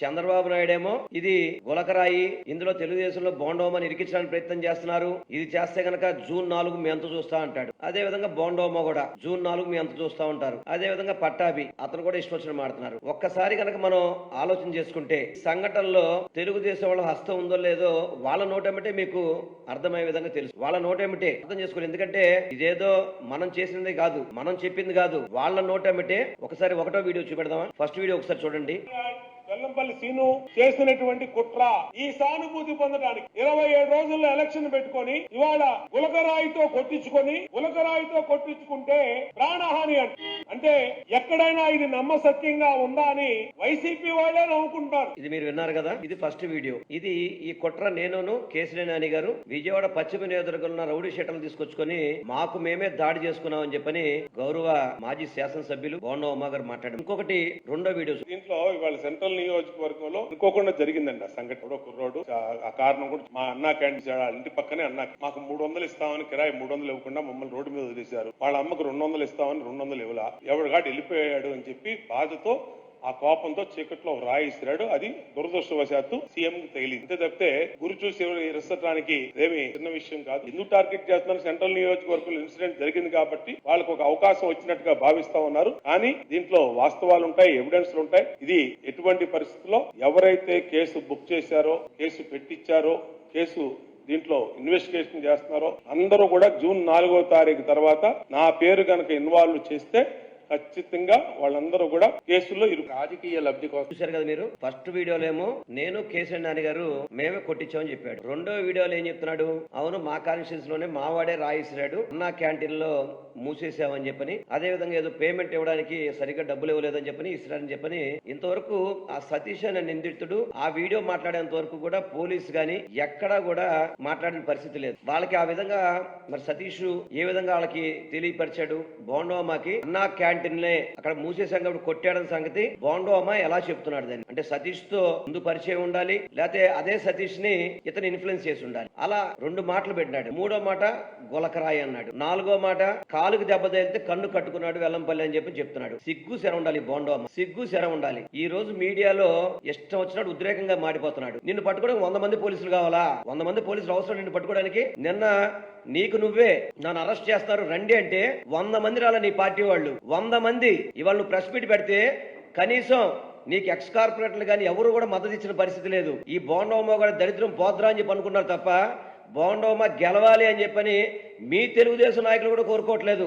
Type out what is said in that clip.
చంద్రబాబు నాయుడేమో ఇది గులకరాయి ఇందులో తెలుగుదేశంలో బోండోమని ఇరికించడానికి ప్రయత్నం చేస్తున్నారు. ఇది చేస్తే గనక జూన్ నాలుగు మీ అంత చూస్తా అంటాడు. అదే విధంగా బోండోమో కూడా జూన్ నాలుగు మీ అంత చూస్తా ఉంటారు. అదే విధంగా పట్టాభి అతను కూడా ఇష్టం వచ్చిన మాడుతున్నారు ఒక్కసారి కనుక మనం ఆలోచన చేసుకుంటే సంఘటనలో తెలుగుదేశం వాళ్ళ హస్తం ఉందో లేదో వాళ్ళ నోటేమిటే మీకు అర్థమయ్యే విధంగా తెలుసు. వాళ్ళ నోటేమిటే అర్థం చేసుకోవాలి. ఎందుకంటే ఇదేదో మనం చేసింది కాదు మనం చెప్పింది కాదు. వాళ్ళ నోటేమిటే ఒకసారి ఒకటో వీడియో చూపెడదామా? ఫస్ట్ వీడియో ఒకసారి చూడండి. వెల్లంపల్లి సీను చేసినటువంటి కుట్ర ఈ సానుభూతి పొందడానికి ఇరవై ఏడు రోజుల్లో ఎలక్షన్ పెట్టుకొని ఇవాళ గులకరాయితో కొట్టించుకొని గులకరాయితో కొట్టించుకుంటే ప్రాణహాని అంట. అంటే ఎక్కడైనా ఇది నమ్మసత్యంగా ఉందా అని వైసీపీ వాళ్ళే నవ్వుకుంటారు. ఇది మీరు విన్నారు కదా ఇది ఫస్ట్ వీడియో. ఇది ఈ కుట్ర నేనును కేసినేని నాని గారు విజయవాడ పశ్చిమ నియోజకవర్గంలో ఉన్న రౌడీ షీటర్లు తీసుకొచ్చుకొని మాకు మేమే దాడి చేసుకున్నామని చెప్పని గౌరవ మాజీ శాసనసభ్యులు బోండ ఉమా గారు మాట్లాడారు. ఇంకొకటి రెండో వీడియో. దీంట్లో ఇవాళ సెంట్రల్ నియోజకవర్గంలో అనుకోకుండా జరిగిందండి ఆ సంఘటన. కుర్రోడు ఆ- కారణం కూడా మా అన్న క్యాంటీన్ ఇంటి పక్కనే అన్న. మాకు మూడు వందలు ఇస్తామని కిరాయి మూడు వందలు ఇవ్వకుండా మమ్మల్ని రోడ్డు మీద వదిలేశారు. వాళ్ళ అమ్మకు రెండు వందలు ఇస్తామని రెండు వందలు ఇవ్వలా. ఎవడు కాటి వెళ్ళిపోయాడు అని చెప్పి బాధతో ఆ కోపంతో చీకట్లో ఒక అది దురదృష్టవశాత్తు సీఎం తగిలింది. అంతే తప్పితే గురి చూసి ఇరసటానికి ఏమి చిన్న విషయం కాదు. ఎందుకు టార్గెట్ చేస్తున్నారు? సెంట్రల్ నియోజకవర్గంలో ఇన్సిడెంట్ జరిగింది కాబట్టి వాళ్ళకు ఒక అవకాశం వచ్చినట్టుగా భావిస్తా ఉన్నారు. కానీ దీంట్లో వాస్తవాలు ఉంటాయి ఎవిడెన్స్ ఉంటాయి. ఇది ఎటువంటి పరిస్థితుల్లో ఎవరైతే కేసు బుక్ చేశారో కేసు పెట్టించారో కేసు దీంట్లో ఇన్వెస్టిగేషన్ చేస్తున్నారో అందరూ కూడా జూన్ నాలుగో తారీఖు తర్వాత నా పేరు కనుక ఇన్వాల్వ్ చేస్తే ఖచ్చితంగా వాళ్ళందరూ కూడా కేసుల్లో ఇరు రాజకీయ లబ్ధి కోసం చూశారు కదా మీరు? ఫస్ట్ వీడియోలో ఏమో నేను కేసీఆర్ నాని గారు మేమే కొట్టించామని చెప్పాడు. రెండో వీడియోలో ఏం చెప్తున్నాడు? అవును మా కాన్స్టిట్యూన్స్లోనే మావాడే రాయిసిరాడు. అన్నా క్యాంటీన్లో మూసేసామని చెప్పని అదే విధంగా ఏదో పేమెంట్ ఇవ్వడానికి సరిగ్గా డబ్బులు ఇవ్వలేదని చెప్పని ఇస్తారని చెప్పని ఇంతవరకు ఆ సతీష్ అనే నిందితుడు ఆ వీడియో మాట్లాడేంత వరకు కూడా పోలీస్ గాని ఎక్కడా కూడా మాట్లాడిన పరిస్థితి లేదు. వాళ్ళకి ఆ విధంగా మరి సతీష్ ఏ విధంగా వాళ్ళకి తెలియపరిచాడు? బోండోమాకి అన్నా క్యాంటీన్ లే అక్కడ మూసేసాం కాబట్టి కొట్టాడని సంగతి బోండోమా ఎలా చెప్తున్నాడు దాన్ని? అంటే సతీష్తో ముందు పరిచయం ఉండాలి లేకపోతే అదే సతీష్ని ఇతను ఇన్ఫ్లుయెన్స్ చేసి ఉండాలి. అలా రెండు మాటలు పెట్టినాడు. మూడో మాట గులకరాయి అన్నాడు. నాలుగో మాట కాలుకి దెబ్బ తగిలితే కన్ను కట్టుకున్నాడు వెల్లంపల్లి అని చెప్పి చెప్తున్నాడు. సిగ్గు శర ఉండాలి బోండోమ సిగ్గు శర ఉండాలి. ఈ రోజు మీడియాలో ఇష్టం వచ్చినట్టు ఉద్రేకంగా మాడిపోతున్నాడు నిన్ను పట్టుకోవడానికి వంద మంది పోలీసులు కావాలా? వంద మంది పోలీసులు అవసరం నిన్ను పట్టుకోవడానికి. నిన్న నీకు నువ్వే నన్ను అరెస్ట్ చేస్తారు రండి అంటే వంద మంది రాల నీ పార్టీ వాళ్ళు. వంద మంది ఇవాళ నువ్వు ప్రెస్ మీట్ పెడితే కనీసం నీకు ఎక్స్ కార్పొరేటర్లు కానీ ఎవరు కూడా మద్దతు ఇచ్చిన పరిస్థితి లేదు. ఈ బోండోమో కూడా దరిద్రం పోద్రా అని చెప్పి అనుకున్నారు తప్ప బోండోమా గెలవాలి అని చెప్పని మీ తెలుగుదేశం నాయకులు కూడా కోరుకోవట్లేదు.